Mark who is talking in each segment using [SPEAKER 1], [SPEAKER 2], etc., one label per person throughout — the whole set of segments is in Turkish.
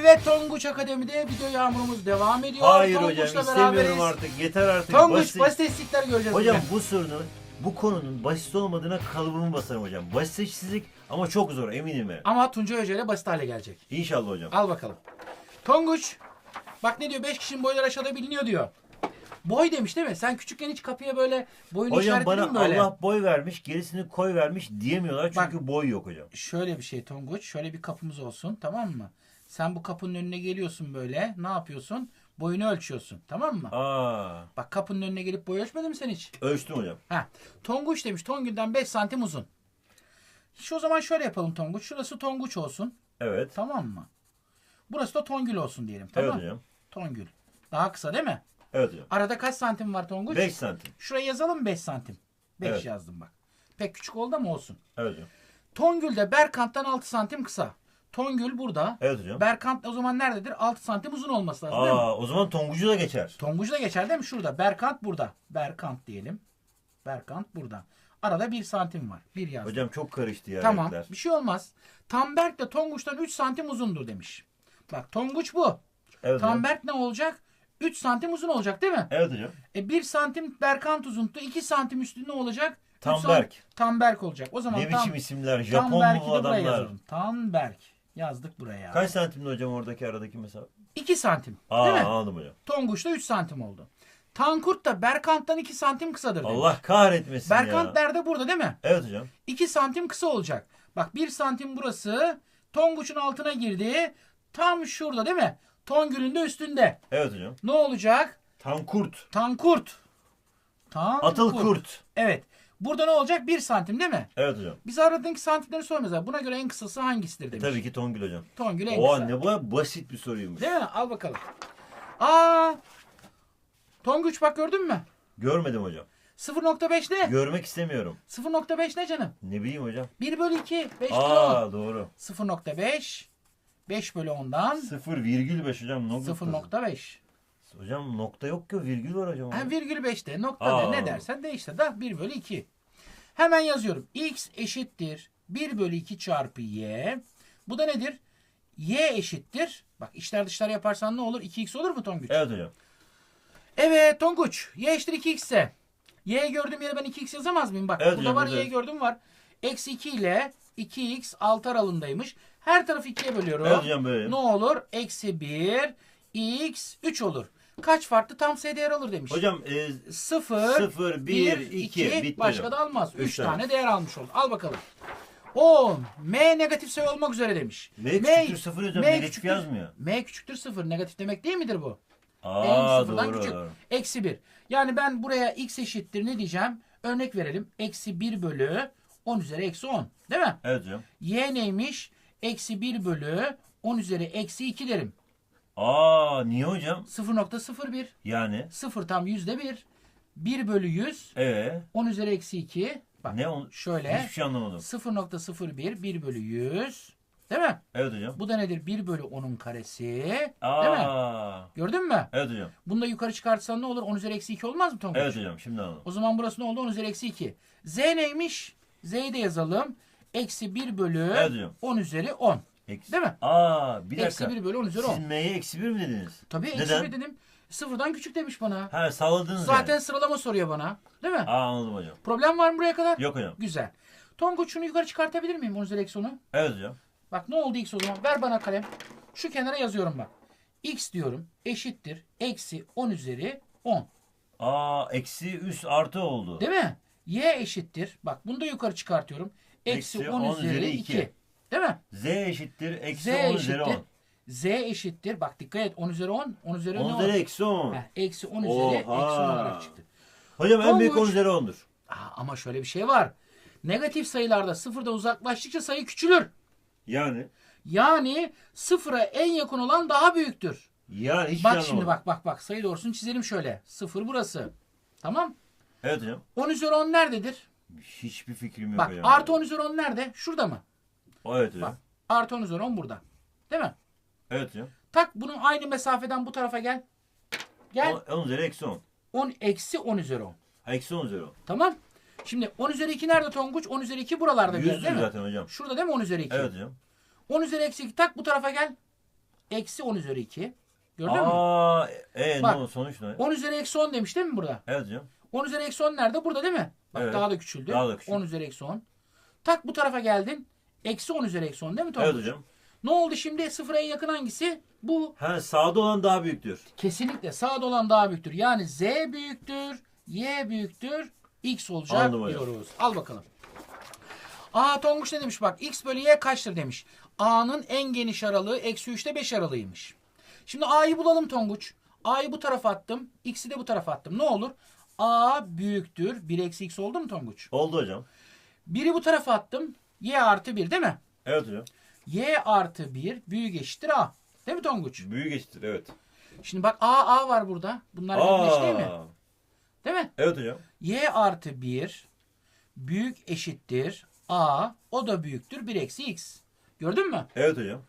[SPEAKER 1] Evet Tonguç Akademi'de video yağmurumuz devam ediyor.
[SPEAKER 2] Hayır
[SPEAKER 1] Tonguç'la
[SPEAKER 2] hocam istemiyorum artık. Yeter artık.
[SPEAKER 1] Tonguç
[SPEAKER 2] Basit.
[SPEAKER 1] basit göreceğiz.
[SPEAKER 2] Hocam
[SPEAKER 1] bugün.
[SPEAKER 2] bu sorunun bu konunun basit olmadığına kalıbımı basarım hocam. Basitsizlik ama çok zor eminim ben.
[SPEAKER 1] Ama Tuncay Hoca ile basit hale gelecek.
[SPEAKER 2] İnşallah hocam.
[SPEAKER 1] Al bakalım. Tonguç. Bak ne diyor? 5 kişinin boyları aşağıda biliniyor diyor. Boy demiş değil mi? Sen küçükken hiç kapıya böyle boyunu
[SPEAKER 2] Hocam
[SPEAKER 1] işaretledin
[SPEAKER 2] bana
[SPEAKER 1] mi böyle?
[SPEAKER 2] Allah boy vermiş gerisini koy vermiş diyemiyorlar çünkü boy yok hocam.
[SPEAKER 1] Şöyle bir şey Tonguç. Şöyle bir kapımız olsun tamam mı? Sen bu kapının önüne geliyorsun böyle. Ne yapıyorsun? Boyunu ölçüyorsun. Tamam mı?
[SPEAKER 2] Aa,
[SPEAKER 1] Bak kapının önüne gelip boy ölçmedin mi sen hiç?
[SPEAKER 2] ölçtüm hocam.
[SPEAKER 1] Ha. Tonguç demiş. Tongül'den 5 santim uzun. Şu o zaman şöyle yapalım Tonguç. Şurası Tonguç olsun.
[SPEAKER 2] Evet.
[SPEAKER 1] Tamam mı? Burası da Tongül olsun diyelim. Tamam.
[SPEAKER 2] Evet hocam.
[SPEAKER 1] Tongül. Daha kısa değil mi?
[SPEAKER 2] Evet hocam.
[SPEAKER 1] Arada kaç santim var Tonguç?
[SPEAKER 2] 5 santim.
[SPEAKER 1] Şuraya yazalım 5 santim. 5
[SPEAKER 2] Evet.
[SPEAKER 1] yazdım bak. Pek küçük oldu ama olsun.
[SPEAKER 2] Evet hocam.
[SPEAKER 1] Tongül de Berkant'tan 6 santim kısa. Tongül burada.
[SPEAKER 2] Evet hocam.
[SPEAKER 1] Berkant o zaman nerededir? 6 santim uzun olması lazım değil mi?
[SPEAKER 2] Aa, o zaman tongucu da geçer.
[SPEAKER 1] Tongucu da geçer değil mi? Şurada. Berkant burada. Berkant diyelim. Berkant burada. Arada 1 santim var. 1 yazdım.
[SPEAKER 2] Hocam çok karıştı ya
[SPEAKER 1] Tamam.
[SPEAKER 2] renkler.
[SPEAKER 1] Bir şey olmaz. Tamberk de Tonguç'tan 3 santim uzundur demiş. Bak Tonguç bu.
[SPEAKER 2] Evet hocam.
[SPEAKER 1] Tamberk ne olacak? 3 santim uzun olacak değil mi?
[SPEAKER 2] Evet hocam.
[SPEAKER 1] E 1 santim Berkant uzuntu. 2 santim üstü ne olacak? Üç
[SPEAKER 2] Tamberk.
[SPEAKER 1] Tamberk olacak. O zaman
[SPEAKER 2] Ne
[SPEAKER 1] tam,
[SPEAKER 2] biçim isimler? Japon
[SPEAKER 1] Tamberk'i
[SPEAKER 2] mu
[SPEAKER 1] buraya
[SPEAKER 2] adamlar?
[SPEAKER 1] yazalım. Tamberk. Yazdık buraya.
[SPEAKER 2] Kaç santimdi hocam oradaki aradaki mesafe?
[SPEAKER 1] 2 santim.
[SPEAKER 2] Aa
[SPEAKER 1] değil mi?
[SPEAKER 2] anladım hocam.
[SPEAKER 1] Tonguç'ta 3 santim oldu. Tankurt da Berkant'tan 2 santim kısadır demiş.
[SPEAKER 2] Allah kahretmesin
[SPEAKER 1] Berkant
[SPEAKER 2] ya.
[SPEAKER 1] nerede? Burada değil mi?
[SPEAKER 2] Evet hocam.
[SPEAKER 1] 2 santim kısa olacak. Bak 1 santim burası. Tonguç'un altına girdi. Tam şurada değil mi? Tongül'ün de üstünde.
[SPEAKER 2] Evet hocam.
[SPEAKER 1] Ne olacak?
[SPEAKER 2] Tankurt.
[SPEAKER 1] Tankurt. Tankurt.
[SPEAKER 2] Atıl kurt.
[SPEAKER 1] Evet. Burada ne olacak? 1 santim değil mi?
[SPEAKER 2] Evet hocam.
[SPEAKER 1] Biz aradaki santimleri sormuyoruz. Buna göre en kısası hangisidir demiş.
[SPEAKER 2] Tabii ki Tongül hocam.
[SPEAKER 1] Tongül en
[SPEAKER 2] Oha
[SPEAKER 1] kısa.
[SPEAKER 2] ne bu basit bir soruymuş.
[SPEAKER 1] Değil mi? Al bakalım. Aa! Tonguç bak gördün mü?
[SPEAKER 2] Görmedim hocam.
[SPEAKER 1] 0.5 ne?
[SPEAKER 2] Görmek istemiyorum.
[SPEAKER 1] 0.5 ne canım?
[SPEAKER 2] Ne bileyim hocam.
[SPEAKER 1] 1 bölü 2. 5 bölü 10.
[SPEAKER 2] Aa doğru.
[SPEAKER 1] 0.5. 5 bölü 10'dan
[SPEAKER 2] 0,5 hocam. Nokta.
[SPEAKER 1] 0.5.
[SPEAKER 2] Hocam nokta yok ki virgül var hocam.
[SPEAKER 1] Ha, virgül 5'te nokta
[SPEAKER 2] Aa.
[SPEAKER 1] ne dersen de işte da 1 bölü 2. Hemen yazıyorum. x eşittir 1 bölü 2 çarpı y. Bu da nedir? y eşittir. Bak içler dışlar yaparsan ne olur? 2x olur mu Tonguç?
[SPEAKER 2] Evet hocam.
[SPEAKER 1] Evet Tonguç. Y eşittir 2x ise. Y gördüğüm yere ben 2x yazamaz mıyım? Bak
[SPEAKER 2] Evet
[SPEAKER 1] burada
[SPEAKER 2] hocam,
[SPEAKER 1] var
[SPEAKER 2] burada.
[SPEAKER 1] y gördüm var. Eksi 2 ile 2x 6 aralığındaymış. Her tarafı 2'ye bölüyorum.
[SPEAKER 2] Evet hocam böyle.
[SPEAKER 1] Ne olur? Eksi 1 x 3 olur. Kaç farklı tam sayı değer alır demiş.
[SPEAKER 2] Hocam e,
[SPEAKER 1] 0,
[SPEAKER 2] Sıfır, bir, iki, bitti
[SPEAKER 1] başka
[SPEAKER 2] hocam.
[SPEAKER 1] da almaz. 3
[SPEAKER 2] Üç tane.
[SPEAKER 1] tane değer almış oldu. Al bakalım. 10. M negatif sayı olmak üzere demiş.
[SPEAKER 2] M küçüktür sıfır hocam. Negatif yazmıyor.
[SPEAKER 1] M küçüktür 0. Negatif demek değil midir bu?
[SPEAKER 2] Aa
[SPEAKER 1] en sıfırdan
[SPEAKER 2] doğru.
[SPEAKER 1] küçük. Eksi 1. Yani ben buraya x eşittir ne diyeceğim? Örnek verelim. Eksi 1 bölü 10 üzeri eksi 10. Değil mi?
[SPEAKER 2] Evet hocam.
[SPEAKER 1] Y neymiş? Eksi 1 bölü 10 üzeri eksi 2 derim.
[SPEAKER 2] Aa niye hocam?
[SPEAKER 1] 0.01.
[SPEAKER 2] Yani.
[SPEAKER 1] 0 tam yüzde 1. 1 bölü 100.
[SPEAKER 2] Ee
[SPEAKER 1] 10 üzeri eksi 2. Bak
[SPEAKER 2] ne on?
[SPEAKER 1] şöyle.
[SPEAKER 2] Hiçbir şey anlamadım.
[SPEAKER 1] 0.01 1 bölü 100. Değil mi?
[SPEAKER 2] Evet hocam.
[SPEAKER 1] Bu da nedir? 1 bölü 10'un karesi. Değil mi?
[SPEAKER 2] Aa.
[SPEAKER 1] Gördün mü?
[SPEAKER 2] Evet hocam.
[SPEAKER 1] Bunu da yukarı çıkartsan ne olur? 10 üzeri eksi 2 olmaz mı Tonguç?
[SPEAKER 2] Evet hocam şimdi anladım.
[SPEAKER 1] O zaman burası ne oldu? 10 üzeri eksi 2. Z neymiş? Z'yi de yazalım. Eksi 1 bölü
[SPEAKER 2] Evet hocam.
[SPEAKER 1] 10 üzeri 10.
[SPEAKER 2] Eksi.
[SPEAKER 1] Değil mi?
[SPEAKER 2] Aa bir
[SPEAKER 1] Eksi
[SPEAKER 2] dakika.
[SPEAKER 1] 1 bölü 10 üzeri 10.
[SPEAKER 2] Siz M'ye eksi bir mi dediniz?
[SPEAKER 1] Tabii eksi
[SPEAKER 2] Neden?
[SPEAKER 1] 1 dedim. Sıfırdan küçük demiş bana.
[SPEAKER 2] Ha salladınız
[SPEAKER 1] Zaten
[SPEAKER 2] yani.
[SPEAKER 1] sıralama soruyor bana. Değil mi?
[SPEAKER 2] Aa anladım hocam.
[SPEAKER 1] Problem var mı buraya kadar?
[SPEAKER 2] Yok hocam.
[SPEAKER 1] Güzel. Tonguç şunu yukarı çıkartabilir miyim 10 üzeri eksi 10'u?
[SPEAKER 2] Evet hocam.
[SPEAKER 1] Bak ne oldu x o zaman? Ver bana kalem. Şu kenara yazıyorum bak. x diyorum eşittir. Eksi 10 üzeri 10.
[SPEAKER 2] Aa eksi üst artı oldu.
[SPEAKER 1] Değil mi? y eşittir. Bak bunu da yukarı çıkartıyorum. Eksi,
[SPEAKER 2] Eksi
[SPEAKER 1] 10,
[SPEAKER 2] 10
[SPEAKER 1] üzeri
[SPEAKER 2] üzeri
[SPEAKER 1] 2. Değil mi?
[SPEAKER 2] Z eşittir
[SPEAKER 1] z
[SPEAKER 2] eksi 10 üzeri
[SPEAKER 1] eşittir.
[SPEAKER 2] 10.
[SPEAKER 1] z eşittir. Bak dikkat et. 10 üzeri 10. 10 üzeri 10.
[SPEAKER 2] 10 üzeri eksi 10.
[SPEAKER 1] Heh, eksi 10 üzeri eksi 10
[SPEAKER 2] Oha.
[SPEAKER 1] olarak çıktı.
[SPEAKER 2] Hocam en büyük
[SPEAKER 1] Tonguç.
[SPEAKER 2] 10 üzeri 10'dur.
[SPEAKER 1] Aa, ama şöyle bir şey var. Negatif sayılarda sıfırda uzaklaştıkça sayı küçülür.
[SPEAKER 2] Yani.
[SPEAKER 1] Yani sıfıra en yakın olan daha büyüktür.
[SPEAKER 2] Yani hiç
[SPEAKER 1] Bak
[SPEAKER 2] şey
[SPEAKER 1] şimdi bak bak bak sayı doğrusunu çizelim şöyle. Sıfır burası. Tamam.
[SPEAKER 2] Evet hocam.
[SPEAKER 1] 10 üzeri 10 nerededir?
[SPEAKER 2] Hiçbir fikrim yok
[SPEAKER 1] Bak
[SPEAKER 2] hocam.
[SPEAKER 1] artı 10 üzeri 10 nerede? Şurada mı?
[SPEAKER 2] Evet hocam.
[SPEAKER 1] Bak artı 10 üzeri 10 burada. Değil mi?
[SPEAKER 2] Evet hocam.
[SPEAKER 1] Tak bunun aynı mesafeden bu tarafa gel. Gel.
[SPEAKER 2] 10, 10 üzeri eksi 10.
[SPEAKER 1] 10 eksi 10 üzeri 10.
[SPEAKER 2] Ha, Eksi 10 üzeri 10.
[SPEAKER 1] Tamam. Şimdi 10 üzeri 2 nerede Tonguç? 10 üzeri 2 buralarda bir yer,
[SPEAKER 2] 100
[SPEAKER 1] değil mi?
[SPEAKER 2] zaten hocam.
[SPEAKER 1] Şurada değil mi 10 üzeri 2?
[SPEAKER 2] Evet hocam.
[SPEAKER 1] 10 üzeri eksi 2 tak bu tarafa gel. eksi 10 üzeri 2. Gördün mü?
[SPEAKER 2] Aa, e,
[SPEAKER 1] Bak.
[SPEAKER 2] ne oldu sonuç ne?
[SPEAKER 1] 10 üzeri eksi 10 demiş değil mi burada?
[SPEAKER 2] Evet hocam.
[SPEAKER 1] 10 üzeri eksi 10 nerede? Burada değil mi? Bak
[SPEAKER 2] Evet.
[SPEAKER 1] daha da küçüldü.
[SPEAKER 2] Daha da küçüldü.
[SPEAKER 1] 10 üzeri eksi 10. Tak bu tarafa geldin. Eksi 10 üzeri eksi 10 değil mi Tonguç?
[SPEAKER 2] Evet hocam.
[SPEAKER 1] Ne oldu şimdi? Sıfıra en yakın hangisi? Bu.
[SPEAKER 2] Ha sağda olan daha büyüktür.
[SPEAKER 1] Kesinlikle sağda olan daha büyüktür. Yani Z büyüktür, Y büyüktür, X olacak
[SPEAKER 2] Anladım hocam.
[SPEAKER 1] diyoruz. Al bakalım. Aa Tonguç ne demiş bak X bölü Y kaçtır demiş. A'nın en geniş aralığı eksi 3'te 5 aralığıymış. Şimdi A'yı bulalım Tonguç. A'yı bu tarafa attım. X'i de bu tarafa attım. Ne olur? A büyüktür. 1 eksi X oldu mu Tonguç?
[SPEAKER 2] Oldu hocam.
[SPEAKER 1] 1'i bu tarafa attım. Y artı 1 değil mi?
[SPEAKER 2] Evet hocam.
[SPEAKER 1] Y artı 1 büyük eşittir A. Değil mi Tonguç?
[SPEAKER 2] Büyük eşittir evet.
[SPEAKER 1] Şimdi bak A A var burada. Bunlar birbirine değil mi? Değil mi?
[SPEAKER 2] Evet hocam.
[SPEAKER 1] Y artı 1 büyük eşittir A. O da büyüktür 1 eksi X. Gördün mü?
[SPEAKER 2] Evet hocam.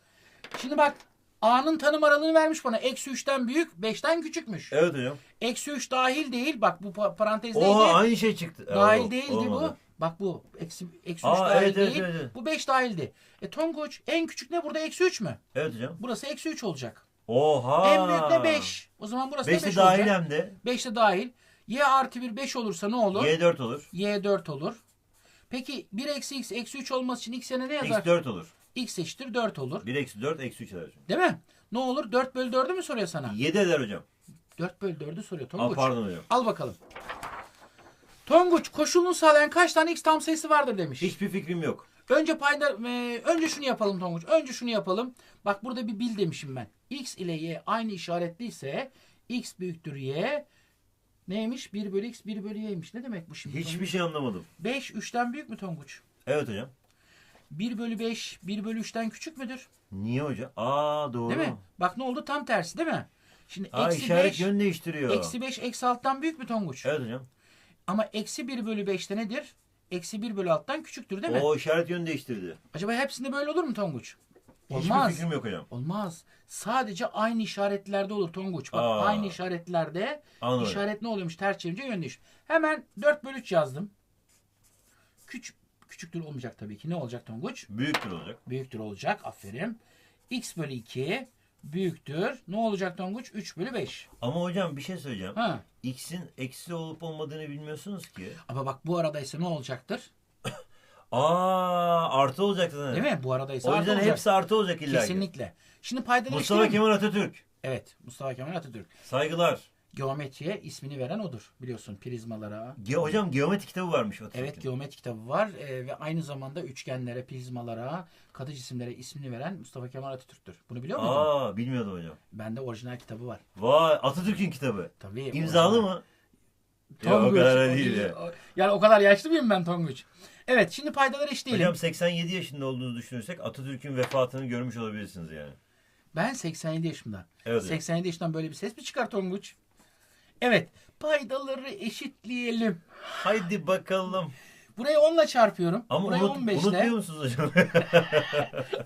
[SPEAKER 1] Şimdi bak A'nın tanım aralığını vermiş bana. Eksi 3'ten büyük 5'ten küçükmüş.
[SPEAKER 2] Evet hocam.
[SPEAKER 1] Eksi 3 dahil değil. Bak bu pa- parantez
[SPEAKER 2] Oha
[SPEAKER 1] neydi?
[SPEAKER 2] aynı şey çıktı.
[SPEAKER 1] Dahil
[SPEAKER 2] Aa,
[SPEAKER 1] değildi
[SPEAKER 2] olmadı.
[SPEAKER 1] bu. Bak bu. Eksi, eksi 3
[SPEAKER 2] Aa,
[SPEAKER 1] dahil
[SPEAKER 2] evet,
[SPEAKER 1] değil.
[SPEAKER 2] evet, evet.
[SPEAKER 1] Bu 5 dahildi. E Tonguç en küçük ne burada? Eksi 3 mü?
[SPEAKER 2] Evet hocam.
[SPEAKER 1] Burası eksi 3 olacak.
[SPEAKER 2] Oha.
[SPEAKER 1] En büyük ne 5. O zaman burası da
[SPEAKER 2] 5
[SPEAKER 1] 5
[SPEAKER 2] de dahil
[SPEAKER 1] olacak.
[SPEAKER 2] hem de.
[SPEAKER 1] 5 de dahil. Y artı 1 5 olursa ne olur?
[SPEAKER 2] Y 4 olur.
[SPEAKER 1] Y 4 olur. Peki 1 eksi x eksi 3 olması için x yerine ne yazar?
[SPEAKER 2] X 4 olur.
[SPEAKER 1] X eşittir 4 olur.
[SPEAKER 2] 1 eksi 4 eksi 3 eder hocam.
[SPEAKER 1] Değil mi? Ne olur? 4 bölü 4'ü mü soruyor sana?
[SPEAKER 2] 7 eder hocam.
[SPEAKER 1] 4 bölü 4'ü soruyor
[SPEAKER 2] Aa,
[SPEAKER 1] Tonguç.
[SPEAKER 2] pardon hocam.
[SPEAKER 1] Al bakalım. Tonguç koşulunu sağlayan kaç tane x tam sayısı vardır demiş.
[SPEAKER 2] Hiçbir fikrim yok.
[SPEAKER 1] Önce payda e, önce şunu yapalım Tonguç. Önce şunu yapalım. Bak burada bir bil demişim ben. X ile y aynı işaretliyse x büyüktür y neymiş? 1 bölü x 1 bölü y'ymiş. Ne demek bu şimdi?
[SPEAKER 2] Hiçbir şey anlamadım.
[SPEAKER 1] 5 3'ten büyük mü Tonguç?
[SPEAKER 2] Evet hocam.
[SPEAKER 1] 1 bölü 5 1 bölü 3'ten küçük müdür?
[SPEAKER 2] Niye hocam? Aa doğru.
[SPEAKER 1] Değil mi? Bak ne oldu? Tam tersi değil mi? Şimdi
[SPEAKER 2] Aa
[SPEAKER 1] eksi
[SPEAKER 2] işaret
[SPEAKER 1] 5
[SPEAKER 2] yön değiştiriyor.
[SPEAKER 1] eksi 5 eksi 6'dan büyük mü Tonguç?
[SPEAKER 2] Evet hocam.
[SPEAKER 1] Ama eksi 1 bölü 5'te nedir? Eksi 1 bölü 6'dan küçüktür değil mi?
[SPEAKER 2] O işaret yön değiştirdi.
[SPEAKER 1] Acaba hepsinde böyle olur mu Tonguç?
[SPEAKER 2] Hiçbir
[SPEAKER 1] Olmaz.
[SPEAKER 2] fikrim yok hocam.
[SPEAKER 1] Olmaz. Sadece aynı işaretlerde olur Tonguç. Bak
[SPEAKER 2] Aa.
[SPEAKER 1] aynı işaretlerde
[SPEAKER 2] Anladım.
[SPEAKER 1] işaret ne oluyormuş? Ters çevirince yön değişir. Hemen 4 bölü 3 yazdım. Küçük, küçüktür olmayacak tabii ki. Ne olacak Tonguç?
[SPEAKER 2] Büyüktür olacak.
[SPEAKER 1] Büyüktür olacak. Aferin. X bölü 2 büyüktür. Ne olacak Tonguç? 3 bölü 5.
[SPEAKER 2] Ama hocam bir şey söyleyeceğim.
[SPEAKER 1] Ha.
[SPEAKER 2] X'in eksi olup olmadığını bilmiyorsunuz ki.
[SPEAKER 1] Ama bak bu arada ise ne olacaktır?
[SPEAKER 2] Aa artı olacak zaten.
[SPEAKER 1] Değil mi? Bu arada ise
[SPEAKER 2] O
[SPEAKER 1] artı
[SPEAKER 2] yüzden
[SPEAKER 1] olacak.
[SPEAKER 2] hepsi artı olacak illa ki.
[SPEAKER 1] Kesinlikle. Şimdi paydaları
[SPEAKER 2] Mustafa? Kemal Atatürk.
[SPEAKER 1] Evet. Mustafa Kemal Atatürk.
[SPEAKER 2] Saygılar.
[SPEAKER 1] Geometriye ismini veren odur. Biliyorsun prizmalara.
[SPEAKER 2] Ge hocam geometri kitabı varmış Atatürk'ün.
[SPEAKER 1] Evet geometri kitabı var e, ve aynı zamanda üçgenlere, prizmalara, katı cisimlere ismini veren Mustafa Kemal Atatürk'tür. Bunu biliyor muydun?
[SPEAKER 2] Aa bilmiyordum hocam.
[SPEAKER 1] Bende orijinal kitabı var.
[SPEAKER 2] Vay Atatürk'ün kitabı.
[SPEAKER 1] Tabii.
[SPEAKER 2] İmzalı
[SPEAKER 1] orijinal.
[SPEAKER 2] mı? Ya, o
[SPEAKER 1] Tonguç.
[SPEAKER 2] kadar da değil ya.
[SPEAKER 1] Yani o kadar yaşlı mıyım ben Tonguç? Evet şimdi paydaları eşleyelim.
[SPEAKER 2] Hocam 87 yaşında olduğunu düşünürsek Atatürk'ün vefatını görmüş olabilirsiniz yani.
[SPEAKER 1] Ben 87 yaşımda.
[SPEAKER 2] Evet hocam.
[SPEAKER 1] 87 yaşından böyle bir ses mi çıkar Tonguç? Evet. Paydaları eşitleyelim.
[SPEAKER 2] Haydi bakalım.
[SPEAKER 1] Burayı 10'la çarpıyorum.
[SPEAKER 2] Ama
[SPEAKER 1] Burayı
[SPEAKER 2] unut,
[SPEAKER 1] 15
[SPEAKER 2] unutuyor musunuz hocam?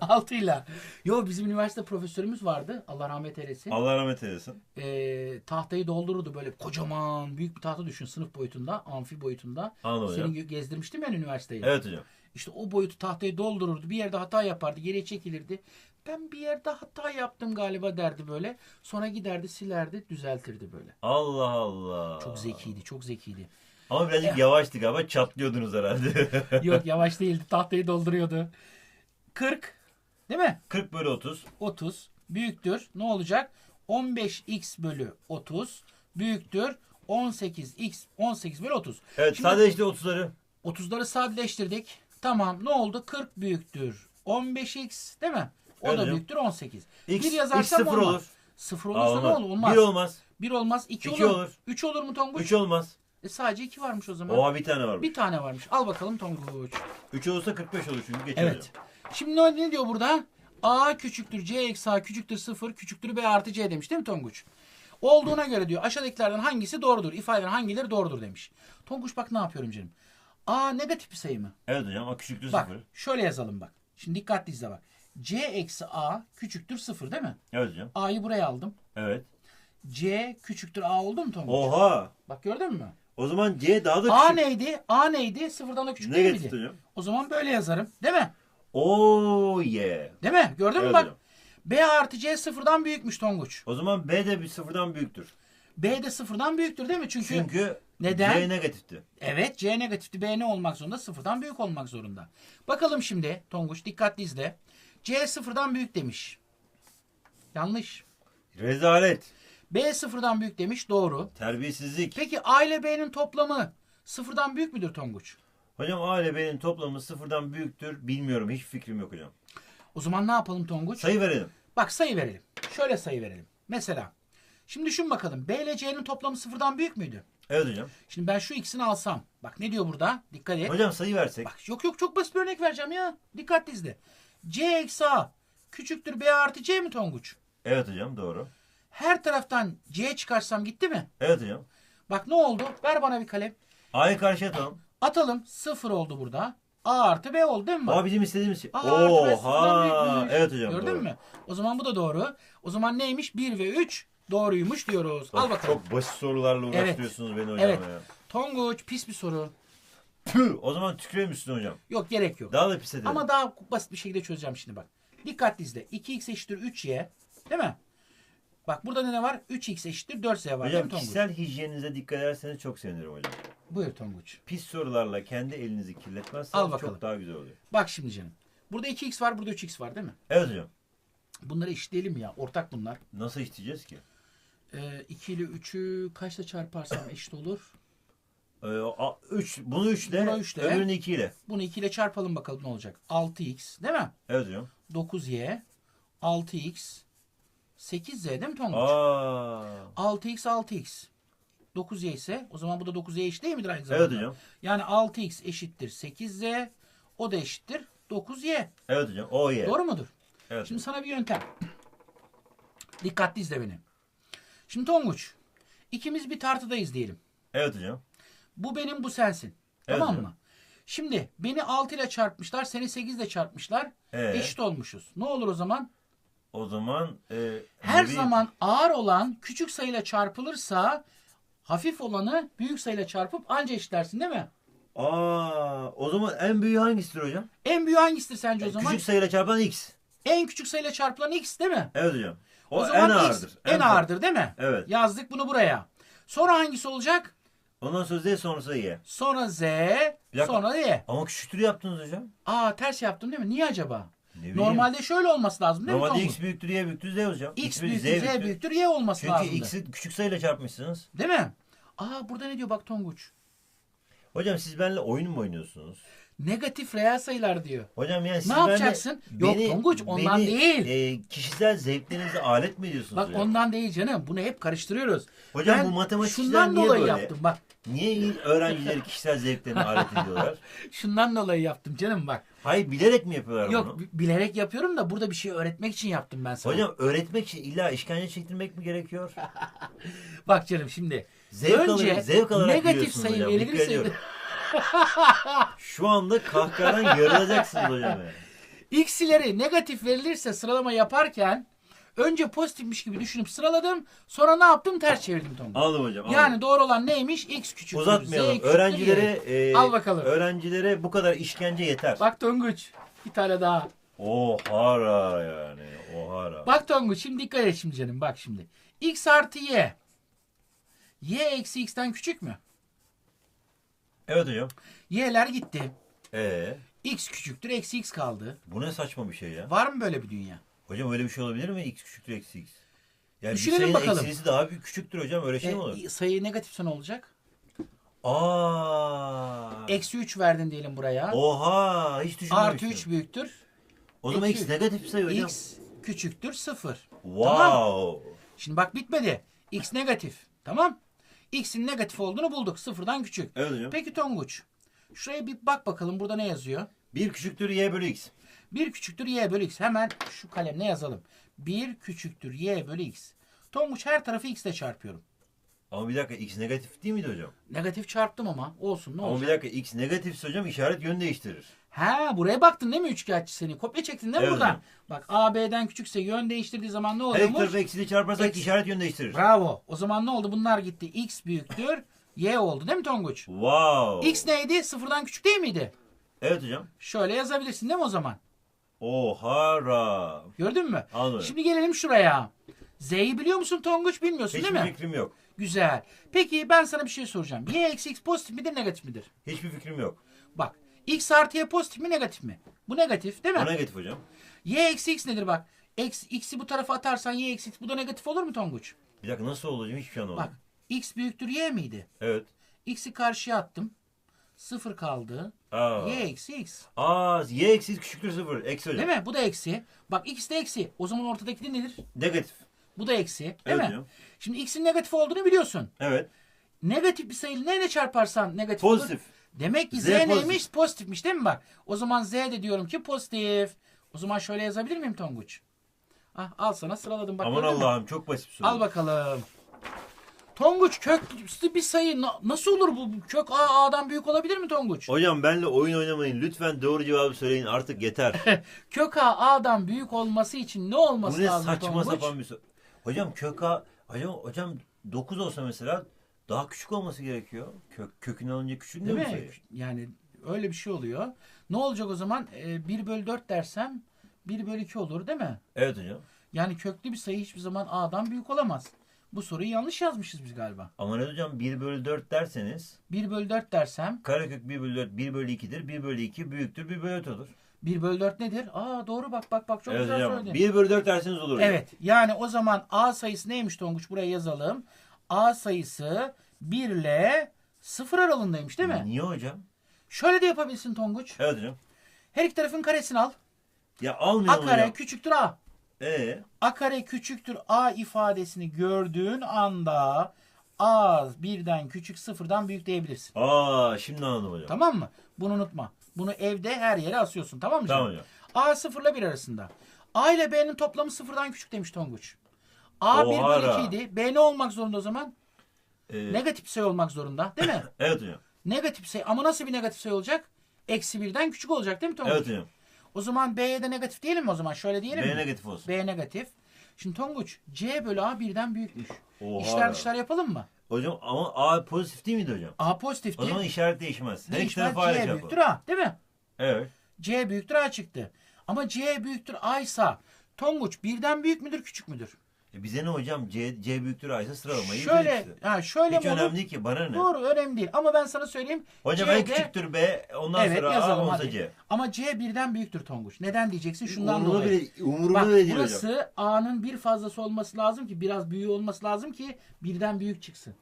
[SPEAKER 1] 6 ile. Yo bizim üniversite profesörümüz vardı. Allah rahmet eylesin.
[SPEAKER 2] Allah rahmet eylesin.
[SPEAKER 1] Ee, tahtayı doldururdu böyle kocaman büyük bir tahta düşün sınıf boyutunda, amfi boyutunda.
[SPEAKER 2] Anladım
[SPEAKER 1] Senin
[SPEAKER 2] hocam.
[SPEAKER 1] gezdirmiştim ben üniversiteyi.
[SPEAKER 2] Evet hocam.
[SPEAKER 1] İşte o boyutu tahtayı doldururdu. Bir yerde hata yapardı. Geriye çekilirdi. Ben bir yerde hata yaptım galiba derdi böyle. Sonra giderdi silerdi düzeltirdi böyle.
[SPEAKER 2] Allah Allah.
[SPEAKER 1] Çok zekiydi çok zekiydi.
[SPEAKER 2] Ama birazcık yavaştı galiba çatlıyordunuz herhalde.
[SPEAKER 1] Yok yavaş değildi tahtayı dolduruyordu. 40 değil mi?
[SPEAKER 2] 40 bölü 30.
[SPEAKER 1] 30 büyüktür. Ne olacak? 15x bölü 30 büyüktür. 18x 18 bölü 30.
[SPEAKER 2] Evet
[SPEAKER 1] Şimdi-
[SPEAKER 2] sadece işte 30'ları.
[SPEAKER 1] 30'ları sadeleştirdik. Tamam ne oldu? 40 büyüktür. 15x değil mi? O
[SPEAKER 2] Evet
[SPEAKER 1] da büyüktür 18.
[SPEAKER 2] X,
[SPEAKER 1] bir yazarsam
[SPEAKER 2] X sıfır
[SPEAKER 1] olmaz.
[SPEAKER 2] olur.
[SPEAKER 1] Sıfır
[SPEAKER 2] Aa,
[SPEAKER 1] olursa ne olur? Olmaz.
[SPEAKER 2] 1 olmaz.
[SPEAKER 1] 1 olmaz. 2
[SPEAKER 2] İki
[SPEAKER 1] olur.
[SPEAKER 2] olur.
[SPEAKER 1] 3 olur mu Tonguç?
[SPEAKER 2] 3 olmaz.
[SPEAKER 1] E, sadece 2 varmış o zaman.
[SPEAKER 2] Oha bir tane varmış.
[SPEAKER 1] Bir tane varmış. Al bakalım Tonguç.
[SPEAKER 2] 3 olursa 45 olur çünkü geçiyor
[SPEAKER 1] Evet. Şimdi ne, ne diyor burada? A küçüktür C eksi A küçüktür 0 küçüktür B artı C demiş değil mi Tonguç? Olduğuna göre diyor aşağıdakilerden hangisi doğrudur? İfadelerin hangileri doğrudur demiş. Tonguç bak ne yapıyorum canım. A negatif bir sayı mı?
[SPEAKER 2] Evet hocam ama küçüktür
[SPEAKER 1] Bak
[SPEAKER 2] 0.
[SPEAKER 1] şöyle yazalım bak. Şimdi dikkatli izle bak. C eksi A küçüktür 0 değil mi?
[SPEAKER 2] Evet hocam.
[SPEAKER 1] A'yı buraya aldım.
[SPEAKER 2] Evet.
[SPEAKER 1] C küçüktür A oldu mu Tonguç?
[SPEAKER 2] Oha.
[SPEAKER 1] Bak gördün mü?
[SPEAKER 2] O zaman C daha da
[SPEAKER 1] A
[SPEAKER 2] küçük.
[SPEAKER 1] neydi? A neydi? Sıfırdan da küçük değil
[SPEAKER 2] Negatif
[SPEAKER 1] miydi?
[SPEAKER 2] hocam.
[SPEAKER 1] O zaman böyle yazarım. Değil mi?
[SPEAKER 2] Oo yeah.
[SPEAKER 1] Değil mi? Gördün mü
[SPEAKER 2] Evet
[SPEAKER 1] bak.
[SPEAKER 2] hocam.
[SPEAKER 1] B artı C sıfırdan büyükmüş Tonguç.
[SPEAKER 2] O zaman B de bir sıfırdan büyüktür.
[SPEAKER 1] B de sıfırdan büyüktür değil mi? Çünkü,
[SPEAKER 2] Çünkü
[SPEAKER 1] Neden?
[SPEAKER 2] C negatifti.
[SPEAKER 1] evet C negatifti B ne olmak zorunda? Sıfırdan büyük olmak zorunda. Bakalım şimdi Tonguç dikkatli izle. C sıfırdan büyük demiş. Yanlış.
[SPEAKER 2] Rezalet.
[SPEAKER 1] B sıfırdan büyük demiş. Doğru.
[SPEAKER 2] Terbiyesizlik.
[SPEAKER 1] Peki A ile B'nin toplamı sıfırdan büyük müdür Tonguç?
[SPEAKER 2] Hocam A ile B'nin toplamı sıfırdan büyüktür. Bilmiyorum. Hiç fikrim yok hocam.
[SPEAKER 1] O zaman ne yapalım Tonguç?
[SPEAKER 2] Sayı verelim.
[SPEAKER 1] Bak sayı verelim. Şöyle sayı verelim. Mesela şimdi düşün bakalım. B ile C'nin toplamı sıfırdan büyük müydü?
[SPEAKER 2] Evet hocam.
[SPEAKER 1] Şimdi ben şu ikisini alsam. Bak ne diyor burada? Dikkat et.
[SPEAKER 2] Hocam sayı versek.
[SPEAKER 1] Bak yok yok çok basit bir örnek vereceğim ya. Dikkatli izle. C eksi A küçüktür B artı C mi Tonguç?
[SPEAKER 2] Evet hocam doğru.
[SPEAKER 1] Her taraftan C çıkarsam gitti mi?
[SPEAKER 2] Evet hocam.
[SPEAKER 1] Bak ne oldu? Ver bana bir kalem.
[SPEAKER 2] A'yı karşıya atalım.
[SPEAKER 1] Atalım. Sıfır oldu burada. A artı B oldu değil mi? bak?
[SPEAKER 2] A bizim istediğimiz şey.
[SPEAKER 1] A artı B sıfırdan.
[SPEAKER 2] Evet hocam
[SPEAKER 1] Gördün
[SPEAKER 2] doğru.
[SPEAKER 1] mü? O zaman bu da doğru. O zaman neymiş? 1 ve 3 doğruymuş diyoruz. Al
[SPEAKER 2] Bak,
[SPEAKER 1] bakalım.
[SPEAKER 2] Çok basit sorularla uğraştırıyorsunuz beni hocam
[SPEAKER 1] Evet.
[SPEAKER 2] ya.
[SPEAKER 1] Tonguç pis bir soru.
[SPEAKER 2] Tüh, o zaman tüküreyim üstüne hocam.
[SPEAKER 1] Yok gerek yok.
[SPEAKER 2] Daha da pis edelim.
[SPEAKER 1] Ama daha basit bir şekilde çözeceğim şimdi bak. Dikkatli izle. 2x eşittir 3y. Değil mi? Bak burada ne var? 3x eşittir 4z var değil
[SPEAKER 2] Hocam
[SPEAKER 1] mi Tonguç?
[SPEAKER 2] kişisel hijyeninize dikkat ederseniz çok sevinirim hocam.
[SPEAKER 1] Buyur Tonguç.
[SPEAKER 2] Pis sorularla kendi elinizi kirletmezseniz
[SPEAKER 1] Al bakalım.
[SPEAKER 2] çok daha güzel oluyor.
[SPEAKER 1] Bak şimdi canım. Burada 2x var, burada 3x var değil mi?
[SPEAKER 2] Evet hocam.
[SPEAKER 1] Bunları eşitleyelim ya. Ortak bunlar.
[SPEAKER 2] Nasıl işleyeceğiz ki?
[SPEAKER 1] Ee, 2 ile 3'ü kaçla çarparsam eşit olur?
[SPEAKER 2] Ee, a- üç, bunu 3 ile,
[SPEAKER 1] Buna
[SPEAKER 2] öbürünü 2 ile.
[SPEAKER 1] Bunu 2 ile çarpalım bakalım ne olacak. 6x değil mi?
[SPEAKER 2] Evet hocam.
[SPEAKER 1] 9y 6x 8z değil mi Tonguç?
[SPEAKER 2] Aa.
[SPEAKER 1] 6x 6x 9y ise o zaman bu da 9y eşit değil midir aynı
[SPEAKER 2] Evet
[SPEAKER 1] zamanda?
[SPEAKER 2] hocam.
[SPEAKER 1] Yani 6x eşittir 8z o da eşittir 9y.
[SPEAKER 2] Evet hocam. O ye.
[SPEAKER 1] Doğru mudur?
[SPEAKER 2] Evet.
[SPEAKER 1] Şimdi sana bir yöntem. Dikkatli izle beni. Şimdi Tonguç ikimiz bir tartıdayız diyelim.
[SPEAKER 2] Evet hocam.
[SPEAKER 1] Bu benim bu sensin.
[SPEAKER 2] Evet
[SPEAKER 1] tamam mı? Şimdi beni 6 ile çarpmışlar seni 8 ile çarpmışlar.
[SPEAKER 2] Ee?
[SPEAKER 1] Eşit olmuşuz. Ne olur o zaman?
[SPEAKER 2] O zaman e,
[SPEAKER 1] Her
[SPEAKER 2] ne bileyim-
[SPEAKER 1] zaman ağır olan küçük sayıyla çarpılırsa hafif olanı büyük sayıyla çarpıp anca eşitlersin değil mi?
[SPEAKER 2] Aa, o zaman en büyüğü hangisidir hocam?
[SPEAKER 1] En büyüğü hangisidir sence o zaman?
[SPEAKER 2] Küçük sayıyla çarpan x.
[SPEAKER 1] En küçük sayıyla çarpılan x değil mi?
[SPEAKER 2] Evet hocam. O,
[SPEAKER 1] zaman
[SPEAKER 2] en
[SPEAKER 1] x
[SPEAKER 2] ağırdır.
[SPEAKER 1] En, ağırdır değil mi?
[SPEAKER 2] Evet.
[SPEAKER 1] Yazdık bunu buraya. Sonra hangisi olacak?
[SPEAKER 2] Ondan sonra z sonrası y.
[SPEAKER 1] Sonra z,
[SPEAKER 2] dakika.
[SPEAKER 1] sonra y.
[SPEAKER 2] Ama küçüktür yaptınız hocam.
[SPEAKER 1] Aa ters yaptım değil mi? Niye acaba?
[SPEAKER 2] Ne bileyim.
[SPEAKER 1] Normalde şöyle olması lazım değil mi?
[SPEAKER 2] Normalde
[SPEAKER 1] Tonguç?
[SPEAKER 2] x büyüktür y büyüktür z hocam.
[SPEAKER 1] X
[SPEAKER 2] büyük,
[SPEAKER 1] büyüktür, Z büyüktür, Y olması
[SPEAKER 2] Çünkü
[SPEAKER 1] lazımdı.
[SPEAKER 2] x'i küçük sayıyla çarpmışsınız.
[SPEAKER 1] Değil mi? Aa burada ne diyor bak Tonguç?
[SPEAKER 2] Hocam siz benimle oyun mu oynuyorsunuz?
[SPEAKER 1] Negatif reel sayılar diyor.
[SPEAKER 2] Hocam yani siz
[SPEAKER 1] Ne yapacaksın? Yok Tonguç, ondan
[SPEAKER 2] beni,
[SPEAKER 1] değil.
[SPEAKER 2] e, kişisel zevklerinize alet mi ediyorsunuz?
[SPEAKER 1] Bak
[SPEAKER 2] hocam?
[SPEAKER 1] ondan değil canım. Bunu hep karıştırıyoruz.
[SPEAKER 2] Hocam
[SPEAKER 1] Ben
[SPEAKER 2] bu matematikçiler niye
[SPEAKER 1] dolayı
[SPEAKER 2] böyle?
[SPEAKER 1] yaptım bak.
[SPEAKER 2] Niye öğrencileri kişisel zevklerine alet ediyorlar?
[SPEAKER 1] Şundan dolayı yaptım canım bak.
[SPEAKER 2] Hayır bilerek mi yapıyorlar
[SPEAKER 1] Yok
[SPEAKER 2] bunu?
[SPEAKER 1] bi- bilerek yapıyorum da burada bir şey öğretmek için yaptım ben sana.
[SPEAKER 2] Hocam öğretmek için illa işkence çektirmek mi gerekiyor?
[SPEAKER 1] Bak canım şimdi.
[SPEAKER 2] Zevk
[SPEAKER 1] önce
[SPEAKER 2] alarak, zevk alarak
[SPEAKER 1] negatif sayı verilirse.
[SPEAKER 2] Şu anda kahkahadan yarılacaksınız hocam. yani.
[SPEAKER 1] x'leri negatif verilirse sıralama yaparken önce pozitifmiş gibi düşünüp sıraladım. Sonra ne yaptım? Ters çevirdim Tonguç.
[SPEAKER 2] Aldım hocam. aldım.
[SPEAKER 1] Yani doğru olan neymiş? X küçüktür. Z
[SPEAKER 2] Uzatmayalım.
[SPEAKER 1] küçüktür,
[SPEAKER 2] Öğrencilere e,
[SPEAKER 1] Al bakalım.
[SPEAKER 2] öğrencilere bu kadar işkence yeter.
[SPEAKER 1] Bak Tonguç. Bir tane daha.
[SPEAKER 2] Ohara yani. Ohara.
[SPEAKER 1] Bak Tonguç şimdi dikkat et şimdi canım. Bak şimdi. X artı Y. Y eksi X'ten küçük mü?
[SPEAKER 2] Evet hocam.
[SPEAKER 1] Y'ler gitti.
[SPEAKER 2] Ee,
[SPEAKER 1] X küçüktür. Eksi X kaldı.
[SPEAKER 2] bu ne saçma bir şey ya.
[SPEAKER 1] Var mı böyle bir dünya?
[SPEAKER 2] Hocam öyle bir şey olabilir mi? X küçüktür eksi x. Yani
[SPEAKER 1] Düşünelim
[SPEAKER 2] bir sayının
[SPEAKER 1] bakalım.
[SPEAKER 2] eksisi daha büyük küçüktür hocam. Öyle şey mi olur?
[SPEAKER 1] E, sayı negatifse ne olacak?
[SPEAKER 2] Aa.
[SPEAKER 1] Eksi 3 verdin diyelim buraya.
[SPEAKER 2] Oha. Hiç düşünmemiştim.
[SPEAKER 1] Artı 3 büyüktür.
[SPEAKER 2] O zaman
[SPEAKER 1] eksi
[SPEAKER 2] x negatif bir sayı hocam.
[SPEAKER 1] X küçüktür 0.
[SPEAKER 2] Wow.
[SPEAKER 1] Şimdi bak bitmedi. X negatif. Tamam. X'in negatif olduğunu bulduk. Sıfırdan küçük.
[SPEAKER 2] Evet hocam.
[SPEAKER 1] Peki Tonguç. Şuraya bir bak bakalım burada ne yazıyor?
[SPEAKER 2] 1 küçüktür y bölü x.
[SPEAKER 1] 1 küçüktür y bölü x. Hemen şu kalemle yazalım. 1 küçüktür y bölü x. Tonguç her tarafı x ile çarpıyorum.
[SPEAKER 2] Ama bir dakika x negatif değil miydi hocam?
[SPEAKER 1] Negatif çarptım ama olsun ne
[SPEAKER 2] Ama bir dakika x negatifse hocam işaret yön değiştirir.
[SPEAKER 1] Ha buraya baktın değil mi üçkağıtçı seni? Kopya çektin değil mi
[SPEAKER 2] Evet
[SPEAKER 1] buradan? Bak A B'den küçükse yön değiştirdiği zaman ne
[SPEAKER 2] Her iki tarafı eksiyle çarparsak
[SPEAKER 1] Eksi-
[SPEAKER 2] işaret yön değiştirir.
[SPEAKER 1] Bravo. O zaman ne oldu? Bunlar gitti. X büyüktür. Y oldu değil mi Tonguç?
[SPEAKER 2] Wow.
[SPEAKER 1] X neydi? Sıfırdan küçük değil miydi?
[SPEAKER 2] Evet hocam.
[SPEAKER 1] Şöyle yazabilirsin değil mi o zaman?
[SPEAKER 2] Ohara.
[SPEAKER 1] Gördün mü?
[SPEAKER 2] Anladım.
[SPEAKER 1] Şimdi gelelim şuraya. Z'yi biliyor musun Tonguç? Bilmiyorsun
[SPEAKER 2] Hiçbir
[SPEAKER 1] değil mi?
[SPEAKER 2] fikrim yok.
[SPEAKER 1] Güzel. Peki ben sana bir şey soracağım. Y eksi x pozitif midir negatif midir?
[SPEAKER 2] Hiçbir fikrim yok.
[SPEAKER 1] Bak x artı y pozitif mi negatif mi? Bu negatif değil mi?
[SPEAKER 2] O negatif hocam.
[SPEAKER 1] Y eksi x nedir bak? X, x'i bu tarafa atarsan y eksi x bu da negatif olur mu Tonguç?
[SPEAKER 2] Bir dakika nasıl olacak hiçbir şey anlamadım.
[SPEAKER 1] Bak x büyüktür y miydi?
[SPEAKER 2] Evet.
[SPEAKER 1] X'i karşıya attım. Sıfır kaldı.
[SPEAKER 2] Aa.
[SPEAKER 1] Y eksi x.
[SPEAKER 2] Aa, y eksi küçüktür sıfır. Eksi hocam.
[SPEAKER 1] Değil mi? Bu da eksi. Bak x de eksi. O zaman ortadaki de nedir?
[SPEAKER 2] Negatif.
[SPEAKER 1] Bu da eksi. Değil
[SPEAKER 2] Evet
[SPEAKER 1] mi?
[SPEAKER 2] hocam.
[SPEAKER 1] Şimdi x'in negatif olduğunu biliyorsun.
[SPEAKER 2] Evet.
[SPEAKER 1] Negatif bir sayıyı neyle çarparsan negatif olur. Demek ki z,
[SPEAKER 2] Z pozitif.
[SPEAKER 1] neymiş? Pozitifmiş değil mi bak? O zaman z de diyorum ki pozitif. O zaman şöyle yazabilir miyim Tonguç? Ah, al sana sıraladım bak.
[SPEAKER 2] Aman? Allah'ım çok basit bir soru.
[SPEAKER 1] Al bakalım. Tonguç köklü bir sayı na- nasıl olur bu? Kök a a'dan büyük olabilir mi Tonguç?
[SPEAKER 2] Hocam benle oyun oynamayın. Lütfen doğru cevabı söyleyin artık yeter.
[SPEAKER 1] Kök a a'dan büyük olması için ne olması
[SPEAKER 2] Bu ne
[SPEAKER 1] lazım
[SPEAKER 2] saçma
[SPEAKER 1] Tonguç?
[SPEAKER 2] sapan bir soru. Hocam kök A, hocam, hocam 9 olsa mesela daha küçük olması gerekiyor. Kök, kökünü alınca küçük
[SPEAKER 1] Değil mi?
[SPEAKER 2] mi?
[SPEAKER 1] Yani öyle bir şey oluyor. Ne olacak o zaman? Ee, 1 bölü 4 dersem 1 bölü 2 olur değil mi?
[SPEAKER 2] Evet hocam.
[SPEAKER 1] Yani köklü bir sayı hiçbir zaman a'dan büyük olamaz. Bu soruyu yanlış yazmışız biz galiba.
[SPEAKER 2] Ama ne hocam 1 bölü 4 derseniz
[SPEAKER 1] 1 bölü 4 dersem
[SPEAKER 2] karekök 1 bölü 4 1 bölü 2'dir. 1 bölü 2 büyüktür 1 bölü 4 olur.
[SPEAKER 1] 1 bölü 4 nedir? Aa doğru bak bak bak çok
[SPEAKER 2] evet
[SPEAKER 1] güzel
[SPEAKER 2] hocam.
[SPEAKER 1] söyledin.
[SPEAKER 2] 1 bölü 4 derseniz olur.
[SPEAKER 1] Evet yani o zaman A sayısı neymiş Tonguç buraya yazalım. A sayısı 1 ile 0 aralığındaymış değil mi?
[SPEAKER 2] Niye hocam?
[SPEAKER 1] Şöyle de yapabilsin Tonguç.
[SPEAKER 2] Evet hocam.
[SPEAKER 1] Her iki tarafın karesini al.
[SPEAKER 2] Ya
[SPEAKER 1] A
[SPEAKER 2] almıyorum
[SPEAKER 1] kare
[SPEAKER 2] hocam.
[SPEAKER 1] küçüktür A.
[SPEAKER 2] Ee,
[SPEAKER 1] A kare küçüktür A ifadesini gördüğün anda A birden küçük sıfırdan büyük diyebilirsin.
[SPEAKER 2] aa şimdi anladım hocam.
[SPEAKER 1] Tamam mı? Bunu unutma. Bunu evde her yere asıyorsun. Tamam mı?
[SPEAKER 2] Tamam hocam.
[SPEAKER 1] A sıfırla 1 arasında. A ile B'nin toplamı sıfırdan küçük demiş Tonguç. A 1
[SPEAKER 2] Oha
[SPEAKER 1] bölü
[SPEAKER 2] ra.
[SPEAKER 1] 2 idi. B ne olmak zorunda o zaman?
[SPEAKER 2] Ee,
[SPEAKER 1] Negatif sayı olmak zorunda. Değil mi?
[SPEAKER 2] evet hocam.
[SPEAKER 1] negatif sayı. Ama nasıl bir negatif sayı olacak? Eksi birden küçük olacak değil mi Tonguç?
[SPEAKER 2] Evet hocam.
[SPEAKER 1] O zaman B'ye de negatif diyelim mi o zaman? Şöyle diyelim
[SPEAKER 2] B
[SPEAKER 1] mi?
[SPEAKER 2] negatif olsun.
[SPEAKER 1] B negatif. Şimdi Tonguç C bölü A birden büyükmüş.
[SPEAKER 2] Oha
[SPEAKER 1] İşler dışlar yapalım mı?
[SPEAKER 2] Hocam ama A pozitif değil miydi hocam?
[SPEAKER 1] A pozitifti.
[SPEAKER 2] O zaman işaret değişmez. Her iki tarafı
[SPEAKER 1] C büyüktür
[SPEAKER 2] yapalım.
[SPEAKER 1] A değil mi?
[SPEAKER 2] Evet.
[SPEAKER 1] C büyüktür A çıktı. Ama C büyüktür A ise Tonguç birden büyük müdür küçük müdür?
[SPEAKER 2] E bize ne hocam? C, C büyüktür A ise sıralamayı
[SPEAKER 1] Şöyle
[SPEAKER 2] işte.
[SPEAKER 1] ha şöyle
[SPEAKER 2] Hiç
[SPEAKER 1] mi olur?
[SPEAKER 2] önemli değil ki bana ne?
[SPEAKER 1] Doğru önemli değil. Ama ben sana söyleyeyim.
[SPEAKER 2] Hocam
[SPEAKER 1] C'de-
[SPEAKER 2] en küçüktür B ondan
[SPEAKER 1] Evet
[SPEAKER 2] sonra A
[SPEAKER 1] yazalım
[SPEAKER 2] olsa
[SPEAKER 1] hadi.
[SPEAKER 2] C.
[SPEAKER 1] Ama C birden büyüktür Tonguç. Neden diyeceksin? Şundan
[SPEAKER 2] Umurumda
[SPEAKER 1] dolayı.
[SPEAKER 2] bile, umurumda
[SPEAKER 1] Bak
[SPEAKER 2] bile değil hocam.
[SPEAKER 1] burası A'nın bir fazlası olması lazım ki biraz büyüğü olması lazım ki birden büyük çıksın.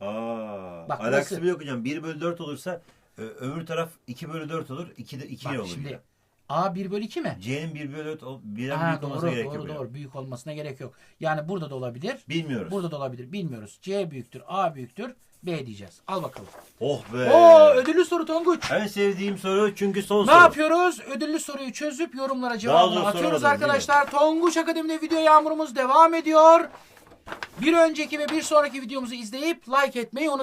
[SPEAKER 2] Aa,
[SPEAKER 1] Bak
[SPEAKER 2] alakası
[SPEAKER 1] burası-
[SPEAKER 2] bile yok hocam. 1 bölü 4 olursa ö- öbür taraf 2 bölü 4 olur. 2 de 2
[SPEAKER 1] Bak
[SPEAKER 2] olur.
[SPEAKER 1] şimdi
[SPEAKER 2] Şimdi...
[SPEAKER 1] A 1 bölü 2 mi?
[SPEAKER 2] C'nin 1 bölü 4 ol- birden
[SPEAKER 1] Ha,
[SPEAKER 2] büyük
[SPEAKER 1] doğru
[SPEAKER 2] gerek
[SPEAKER 1] doğru
[SPEAKER 2] yok hocam.
[SPEAKER 1] doğru. Büyük olmasına gerek yok. Yani burada da olabilir.
[SPEAKER 2] Bilmiyoruz.
[SPEAKER 1] Burada da olabilir. Bilmiyoruz. C büyüktür, A büyüktür, B diyeceğiz. Al bakalım.
[SPEAKER 2] Oh be.
[SPEAKER 1] Oo ödüllü soru Tonguç.
[SPEAKER 2] En sevdiğim soru çünkü son
[SPEAKER 1] Ne
[SPEAKER 2] soru.
[SPEAKER 1] yapıyoruz? Ödüllü soruyu çözüp yorumlara cevabını atıyoruz arkadaşlar. Tonguç Akademi'de video yağmurumuz devam ediyor. Bir önceki ve bir sonraki videomuzu izleyip like etmeyi unutmayın.